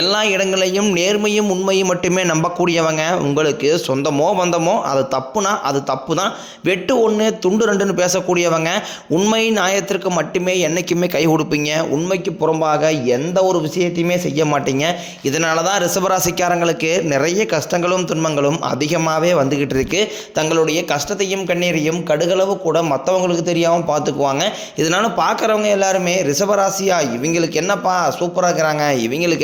எல்லா இடங்களையும் நேர்மையும் உண்மையும் மட்டுமே நம்பக்கூடியவங்க. உங்களுக்கு சொந்தமோ பந்தமோ அது தப்புனா அது தப்பு தான் வெட்டு ஒன்று துண்டு ரெண்டுன்னு பேசக்கூடியவங்க உண்மை நியாயத்திற்கு மட்டுமே என்றைக்குமே கை கொடுப்பீங்க. உண்மைக்கு புறம்பாக எந்த ஒரு விஷயத்தையுமே செய்ய மாட்டீங்க. இதனால தான் ரிஷபராசிக்காரங்களுக்கு நிறைய கஷ்டங்களும் துன்பங்களும் அதிகமாகவே வந்துக்கிட்டு இருக்கு. தங்களுடைய கஷ்டத்தையும் கண்ணீரையும் கடுகளவு கூட மற்றவங்களுக்கு தெரியாமல் பார்த்துக்குவாங்க இதனால பார்க்குறவங்க எல்லாருமே ரிஷபராசியா இவங்களுக்கு என்னப்பா சூப்பராக இருக்கிறாங்க இவங்களுக்கு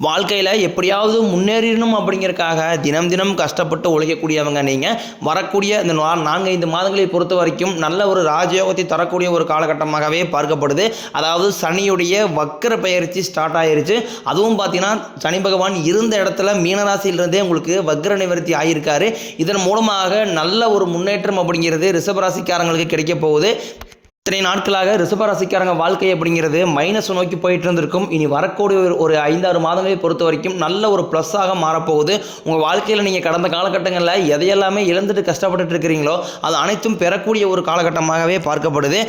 வாழ்க்கையில் எப்படியாவது முன்னேறிடணும் அப்படிங்கிறக்காக தினம் தினம் கஷ்டப்பட்டு உழைக்கக்கூடியவங்க நீங்கள் வரக்கூடிய இந்த நா- நான்கு ஐந்து மாதங்களை பொறுத்த வரைக்கும் நல்ல ஒரு ராஜயோகத்தை தரக்கூடிய ஒரு காலகட்டமாகவே பார்க்கப்படுது. அதாவது சனியுடைய வக்கர பயிற்சி ஸ்டார்ட் ஆயிருச்சு. அதுவும் பார்த்தீங்கன்னா சனி பகவான் இருந்த இடத்துல மீனராசியிலிருந்தே உங்களுக்கு வக்ர நிவர்த்தி ஆகியிருக்காரு இதன் மூலமாக நல்ல ஒரு முன்னேற்றம் அப்படிங்கிறது ரிஷபராசிக்காரங்களுக்கு கிடைக்க போகுது. இத்தனை நாட்களாக ரிசபராசிக்காரங்க வாழ்க்கை அப்படிங்கிறது மைனஸ் நோக்கி போயிட்டு இருந்திருக்கும் இனி வரக்கூடிய ஒரு- ஒரு ஐந்தாறு மாதங்களை பொறுத்த வரைக்கும் நல்ல ஒரு ப்ளஸ்ஸாக மாறப்போகுது. உங்கள் வாழ்க்கையில் நீங்கள் கடந்த காலகட்டங்களில் எதையெல்லாமே இழந்துட்டு கஷ்டப்பட்டுட்டு இருக்கிறீங்களோ அது அனைத்தும் பெறக்கூடிய ஒரு காலகட்டமாகவே பார்க்கப்படுது.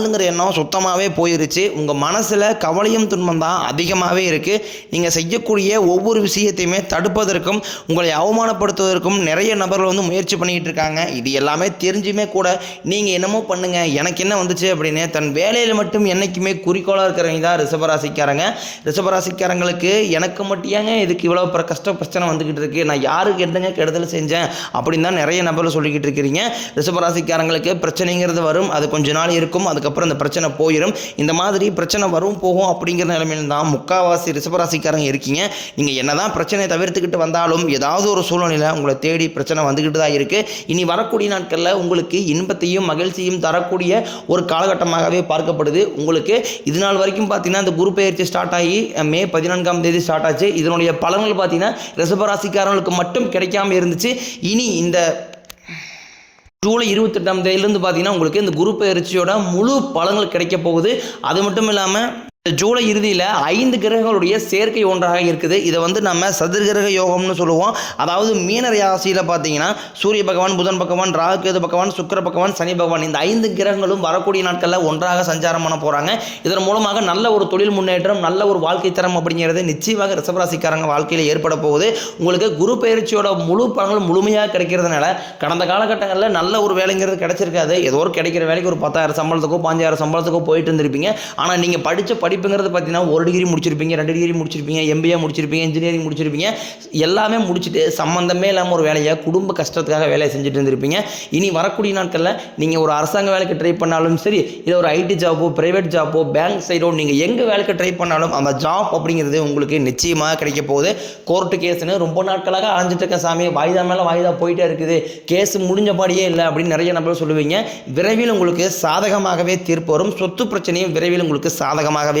வாழணுங்கிற எண்ணம் சுத்தமாகவே போயிருச்சு. உங்கள் மனசில் கவலையும் துன்பம் தான் அதிகமாகவே இருக்குது நீங்கள் செய்யக்கூடிய ஒவ்வொரு விஷயத்தையுமே தடுப்பதற்கும் உங்களை அவமானப்படுத்துவதற்கும் நிறைய நபர்கள் வந்து முயற்சி பண்ணிக்கிட்டு இருக்காங்க. இது எல்லாமே தெரிஞ்சுமே கூட நீங்கள் என்னமோ பண்ணுங்கள் எனக்கு என்ன வந்துச்சு அப்படின்னு தன் வேலையில் மட்டும் என்றைக்குமே குறிக்கோளாக இருக்கிறவங்க தான் ரிஷபராசிக்காரங்க. ரிஷபராசிக்காரங்களுக்கு எனக்கு மட்டும் ஏங்க இதுக்கு இவ்வளோ பிர- கஷ்ட பிரச்சனை வந்துக்கிட்டு இருக்குது நான் யாருக்கு என்னங்க கெடுதல் செஞ்சேன் அப்படின்னு தான் நிறைய நபர்கள் சொல்லிக்கிட்டு இருக்கிறீங்க. ரிஷபராசிக்காரங்களுக்கு பிரச்சனைங்கிறது வரும். அது கொஞ்ச நாள் இருக்கும். அது அதுக்கப்புறம் இந்த பிரச்சனை போயிடும் இந்த மாதிரி பிரச்சனை வரும் போகும் அப்படிங்கிற நிலைமையில தான் முக்காவாசி ரிசபராசிக்காரங்க இருக்கீங்க. நீங்கள் என்னதான் பிரச்சனையை தவிர்த்துக்கிட்டு வந்தாலும் ஏதாவது ஒரு சூழ்நிலையில் உங்களை தேடி பிரச்சனை வந்துக்கிட்டு தான் இருக்குது இனி வரக்கூடிய நாட்களில் உங்களுக்கு இன்பத்தையும் மகிழ்ச்சியும் தரக்கூடிய ஒரு காலகட்டமாகவே பார்க்கப்படுது. உங்களுக்கு இது நாள் வரைக்கும் பார்த்தீங்கன்னா இந்த குரு பயிற்சி ஸ்டார்ட் ஆகி மே பதினான்காம் தேதி ஸ்டார்ட் ஆச்சு. இதனுடைய பலன்கள் பார்த்தீங்கன்னா ரிசபராசிக்காரங்களுக்கு மட்டும் கிடைக்காம இருந்துச்சு. இனி இந்த ஜூலை இருபத்தெட்டாம் தேதியிலேருந்து பார்த்தீங்கன்னா உங்களுக்கு இந்த குரு பயிற்சியோட முழு பலன்கள் கிடைக்க போகுது. அது மட்டும் இல்லாமல் ஜூலை இறுதியில் ஐந்து கிரகங்களுடைய சேர்க்கை ஒன்றாக இருக்குது. இதை வந்து நம்ம சதுர்கிரக யோகம்னு சொல்லுவோம். அதாவது மீன ராசியில் பார்த்தீங்கன்னா சூரிய பகவான் புதன் பகவான் ராகுகேது பகவான் சுக்கிர பகவான் சனி பகவான் இந்த ஐந்து கிரகங்களும் வரக்கூடிய நாட்களில் ஒன்றாக சஞ்சாரம் பண்ண போகிறாங்க இதன் மூலமாக நல்ல ஒரு தொழில் முன்னேற்றம் நல்ல ஒரு வாழ்க்கை தரம் அப்படிங்கிறது நிச்சயமாக ரிசவராசிக்காரங்க வாழ்க்கையில் ஏற்பட போகுது. உங்களுக்கு குரு பயிற்சியோட முழு பலன்கள் முழுமையாக கிடைக்கிறதுனால கடந்த காலகட்டங்களில் நல்ல ஒரு வேலைங்கிறது கிடைச்சிருக்காது. ஏதோ ஒரு கிடைக்கிற வேலைக்கு ஒரு பத்தாயிரம் சம்பளத்துக்கோ பாஞ்சாயிரம் சம்பளத்துக்கோ போயிட்டு இருந்திருப்பீங்க. ஆனால் நீங்கள் படித்த படிப்புங்கிறது பார்த்தீங்கன்னா ஒரு டிகிரி முடிச்சிருப்பீங்க ரெண்டு டிகிரி முடிச்சிருப்பீங்க எம்பிஏ முடிச்சிருப்பீங்க இன்ஜினியரிங் முடிச்சிருப்பீங்க. எல்லாமே முடிச்சுட்டு சம்மந்தமே இல்லாமல் ஒரு வேலையை குடும்ப கஷ்டத்துக்காக வேலையை செஞ்சுட்டு இருந்திருப்பீங்க. இனி வரக்கூடிய நாட்களில் நீங்கள் ஒரு அரசாங்க வேலைக்கு ட்ரை பண்ணாலும் சரி இதை ஒரு ஐடி ஜாப்போ ப்ரைவேட் ஜாப்போ பேங்க் சைடோ நீங்கள் எங்கே வேலைக்கு ட்ரை பண்ணாலும் அந்த ஜாப் அப்படிங்கிறது உங்களுக்கு நிச்சயமாக கிடைக்க போகுது. கோர்ட்டு கேஸ்னு ரொம்ப நாட்களாக அலைஞ்சிட்டு இருக்க சாமி. வாய்தா மேலே வாய்தா போயிட்டே இருக்குது. கேஸ் முடிஞ்சபாடியே இல்லை அப்படின்னு நிறைய நம்பர் சொல்லுவீங்க. விரைவில் உங்களுக்கு சாதகமாகவே தீர்ப்பு வரும். சொத்து பிரச்சனையும் விரைவில் உங்களுக்கு சாதகமாகவே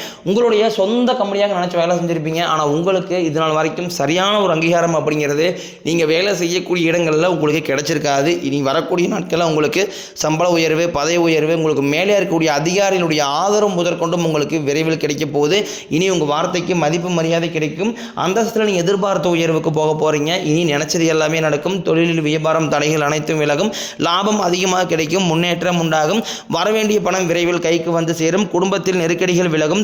உங்களுடைய சொந்த கம்பெனியாக நினச்சி வேலை செஞ்சுருப்பீங்க. ஆனால் உங்களுக்கு இது நாள் வரைக்கும் சரியான ஒரு அங்கீகாரம் அப்படிங்கிறது நீங்கள் வேலை செய்யக்கூடிய இடங்களில் உங்களுக்கு கிடைச்சிருக்காது. இனி வரக்கூடிய நாட்களில் உங்களுக்கு சம்பள உயர்வு பதவி உயர்வு உங்களுக்கு மேலே இருக்கக்கூடிய அதிகாரிகளுடைய ஆதரவு முதற்கொண்டும் உங்களுக்கு விரைவில் கிடைக்க போகுது. இனி உங்கள் வார்த்தைக்கு மதிப்பு மரியாதை கிடைக்கும். அந்தஸ்தில் நீங்கள் எதிர்பார்த்த உயர்வுக்கு போக போகிறீங்க இனி நினச்சது எல்லாமே நடக்கும். தொழிலில் வியாபாரம் தடைகள் அனைத்தும் விலகும். லாபம் அதிகமாக கிடைக்கும். முன்னேற்றம் உண்டாகும். வரவேண்டிய பணம் விரைவில் கைக்கு வந்து சேரும். குடும்பத்தில் நெருக்கடிகள் விலகும்.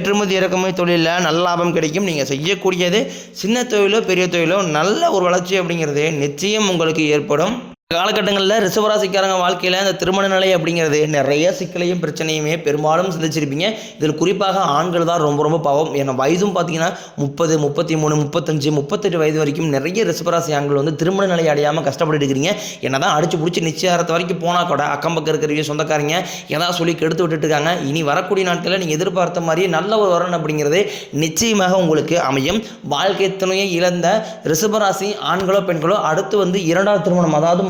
ஏற்றுமதி இறக்குமதி தொழிலில் நல்ல லாபம் கிடைக்கும். நீங்கள் செய்யக்கூடியது சின்ன தொழிலோ பெரிய தொழிலோ நல்ல ஒரு வளர்ச்சி அப்படிங்கிறது நிச்சயம் உங்களுக்கு ஏற்படும். காலகட்டங்களில் ரிசவராசிக்காரங்க வாழ்க்கையில் இந்த திருமண நிலை அப்படிங்கிறது நிறைய சிக்கலையும் பிரச்சனையுமே பெரும்பாலும் சிந்திச்சிருப்பீங்க. இதில் குறிப்பாக ஆண்கள் தான் ரொம்ப ரொம்ப பாவம். ஏன்னா வயதும் பார்த்தீங்கன்னா முப்பது முப்பத்தி மூணு முப்பத்தஞ்சு முப்பத்தெட்டு வயது வரைக்கும் நிறைய ரிசவராசி ஆண்கள் வந்து திருமண நிலை அடையாமல் கஷ்டப்பட்டு இருக்கிறீங்க. என்ன தான் அடிச்சு பிடிச்சி நிச்சயாரத்து வரைக்கும் போனால் கூட அக்கம் பக்கம் இருக்கிறவங்க சொந்தக்காரங்க ஏதாவது சொல்லி கெடுத்து விட்டுட்டு இருக்காங்க. இனி வரக்கூடிய நாட்களில் நீங்கள் எதிர்பார்த்த மாதிரியே நல்ல ஒரு வரணும் அப்படிங்கிறது நிச்சயமாக உங்களுக்கு அமையும். வாழ்க்கை துணையை இழந்த ரிசவராசி ஆண்களோ பெண்களோ அடுத்து வந்து இரண்டாவது திருமணம் அதாவது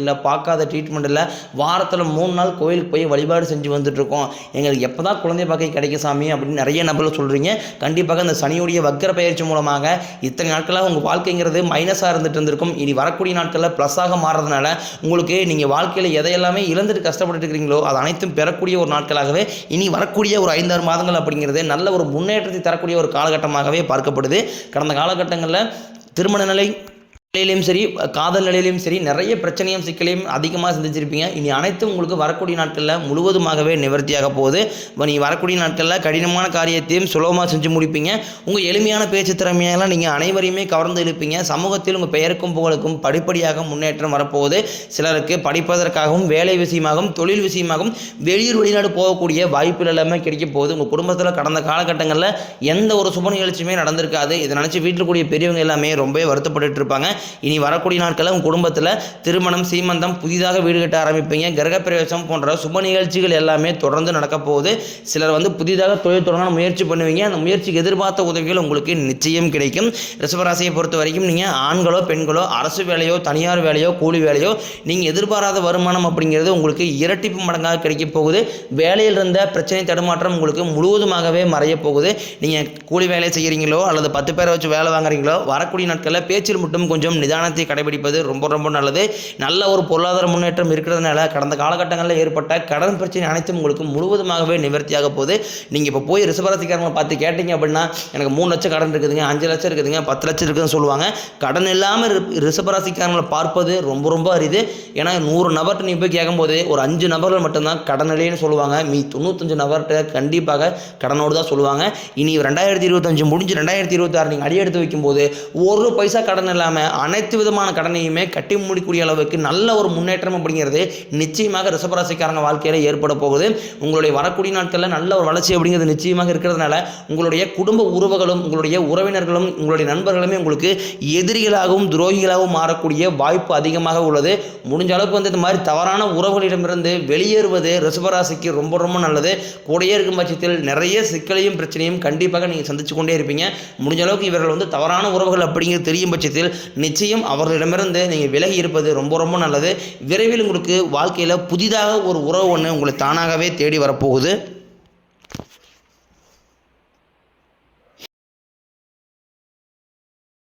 இல்லை பார்க்காத ட்ரீட்மெண்ட் இல்லை வாரத்தில் மூணு நாள் கோயிலுக்கு போய் வழிபாடு செஞ்சு வந்துட்டுருக்கோம். எங்களுக்கு எப்போ தான் குழந்தை பாக்கியம் கிடைக்கும் சாமி அப்படின்னு நிறைய நபர்கள் சொல்கிறீங்க கண்டிப்பாக இந்த சனியுடைய வக்கர பயிற்சி மூலமாக இத்தனை நாட்களாக உங்கள் வாழ்க்கைங்கிறது மைனஸாக இருந்துட்டு இருந்திருக்கும். இனி வரக்கூடிய நாட்களில் ப்ளஸ்ஸாக மாறுறதுனால உங்களுக்கு நீங்கள் வாழ்க்கையில் எதையெல்லாமே இழந்துட்டு கஷ்டப்பட்டு இருக்கிறீங்களோ அது அனைத்தும் பெறக்கூடிய ஒரு நாட்களாகவே இனி வரக்கூடிய ஒரு ஐந்தாறு மாதங்கள் அப்படிங்கிறது நல்ல ஒரு முன்னேற்றத்தை தரக்கூடிய ஒரு காலகட்டமாகவே பார்க்கப்படுது. கடந்த காலகட்டங்களில் திருமண நிலை நிலையிலையும் சரி காதல் நிலையிலையும் சரி நிறைய பிரச்சனையும் சிக்கலையும் அதிகமாக சந்திச்சிருப்பீங்க. இனி அனைத்தும் உங்களுக்கு வரக்கூடிய நாட்களில் முழுவதுமாகவே நிவர்த்தியாக போகுது. இப்போ நீ வரக்கூடிய நாட்களில் கடினமான காரியத்தையும் சுலபமாக செஞ்சு முடிப்பீங்க. உங்கள் எளிமையான பேச்சு திறமையெல்லாம் நீங்கள் அனைவரையுமே கவர்ந்து இழுப்பீங்க. சமூகத்தில் உங்கள் பெயருக்கும் புகழுக்கும் படிப்படியாக முன்னேற்றம் வரப்போகுது. சிலருக்கு படிப்பதற்காகவும் வேலை விஷயமாகவும் தொழில் விஷயமாகவும் வெளியூர் வெளிநாடு போகக்கூடிய வாய்ப்புகள் எல்லாமே கிடைக்க போகுது. உங்கள் குடும்பத்தில் கடந்த காலகட்டங்களில் எந்த ஒரு சுப நிகழ்ச்சியுமே நடந்திருக்காது. இதை நினச்சி வீட்டில் கூடிய பெரியவங்க எல்லாமே ரொம்பவே வருத்தப்பட்டு இருப்பாங்க. இனி வரக்கூடிய நாட்களில் உங்கள் குடும்பத்தில் திருமணம் சீமந்தம் புதிதாக வீடு கட்ட ஆரம்பிப்பீங்க. கிரகப்பிரவேசம் போன்ற சுப நிகழ்ச்சிகள் எல்லாமே தொடர்ந்து நடக்க போகுது. சிலர் வந்து புதிதாக தொழில் தொடங்க முயற்சி பண்ணுவீங்க. அந்த முயற்சிக்கு எதிர்பார்த்த உதவிகள் உங்களுக்கு நிச்சயம் கிடைக்கும். ரிஷபராசியை பொறுத்த வரைக்கும் நீங்கள் ஆண்களோ பெண்களோ அரசு வேலையோ தனியார் வேலையோ கூலி வேலையோ நீங்கள் எதிர்பாராத வருமானம் அப்படிங்கிறது உங்களுக்கு இரட்டிப்பு மடங்காக கிடைக்க போகுது. வேலையில் இருந்த பிரச்சனை தடுமாற்றம் உங்களுக்கு முழுவதுமாகவே மறைய போகுது. நீங்கள் கூலி வேலை செய்கிறீங்களோ அல்லது பத்து பேரை வச்சு வேலை வாங்குறீங்களோ வரக்கூடிய நாட்களில் பேச்சில் மட்டும் கொஞ்சம் நிதானத்தை கடைபிடிப்பது ரொம்ப ரொம்ப நல்லது. நல்ல ஒரு பொருளாதார முன்னேற்றம் இருக்கிறதுனால கடந்த காலகட்டங்களில் ஏற்பட்ட கடன் பிரச்சனை அனைத்தும் உங்களுக்கு முழுவதுமாகவே நிவர்த்தியாக போகுது. நீங்கள் இப்போ போய் ரிசபராசிக்காரங்களை பார்த்து கேட்டீங்க அப்படின்னா எனக்கு மூணு லட்சம் கடன் இருக்குதுங்க அஞ்சு லட்சம் இருக்குதுங்க பத்து லட்சம் இருக்குதுன்னு சொல்லுவாங்க. கடன் இல்லாமல் ரிசபராசிக்காரங்களை பார்ப்பது ரொம்ப ரொம்ப அரிது. ஏன்னா நூறு நபர்கிட்ட நீ போய் கேட்கும்போது ஒரு அஞ்சு நபர்கள் மட்டும்தான் கடன் சொல்லுவாங்க. மீ தொண்ணூத்தஞ்சு நபர்கிட்ட கண்டிப்பாக கடனோடு தான் சொல்லுவாங்க. இனி ரெண்டாயிரத்தி இருபத்தஞ்சு முடிஞ்சு ரெண்டாயிரத்தி இருபத்தாறு நீங்கள் அடி எடுத்து வைக்கும்போது ஒரு பைசா கடன் இல்லாமல் அனைத்து விதமான கடனையுமே கட்டி முடிக்கூடிய அளவுக்கு நல்ல ஒரு முன்னேற்றம் அப்படிங்கிறது நிச்சயமாக ரிஷபராசிக்காரங்க வாழ்க்கையில் ஏற்பட போகுது. உங்களுடைய வரக்கூடிய நாட்களில் நல்ல ஒரு வளர்ச்சி அப்படிங்கிறது நிச்சயமாக இருக்கிறதுனால உங்களுடைய குடும்ப உறவுகளும் உங்களுடைய உறவினர்களும் உங்களுடைய நண்பர்களுமே உங்களுக்கு எதிரிகளாகவும் துரோகிகளாகவும் மாறக்கூடிய வாய்ப்பு அதிகமாக உள்ளது. முடிஞ்ச அளவுக்கு வந்து இந்த மாதிரி தவறான உறவுகளிடமிருந்து வெளியேறுவது ரிஷபராசிக்கு ரொம்ப ரொம்ப நல்லது. கூடையே இருக்கும் பட்சத்தில் நிறைய சிக்கலையும் பிரச்சனையும் கண்டிப்பாக நீங்கள் சந்திச்சு கொண்டே இருப்பீங்க. முடிஞ்ச அளவுக்கு இவர்கள் வந்து தவறான உறவுகள் அப்படிங்கிறது தெரியும் பட்சத்தில் நிச்சயம் அவர்களிடமிருந்து நீங்கள் விலகி இருப்பது ரொம்ப ரொம்ப நல்லது. விரைவில் உங்களுக்கு வாழ்க்கையில் புதிதாக ஒரு உறவு ஒன்று உங்களை தானாகவே தேடி வரப்போகுது.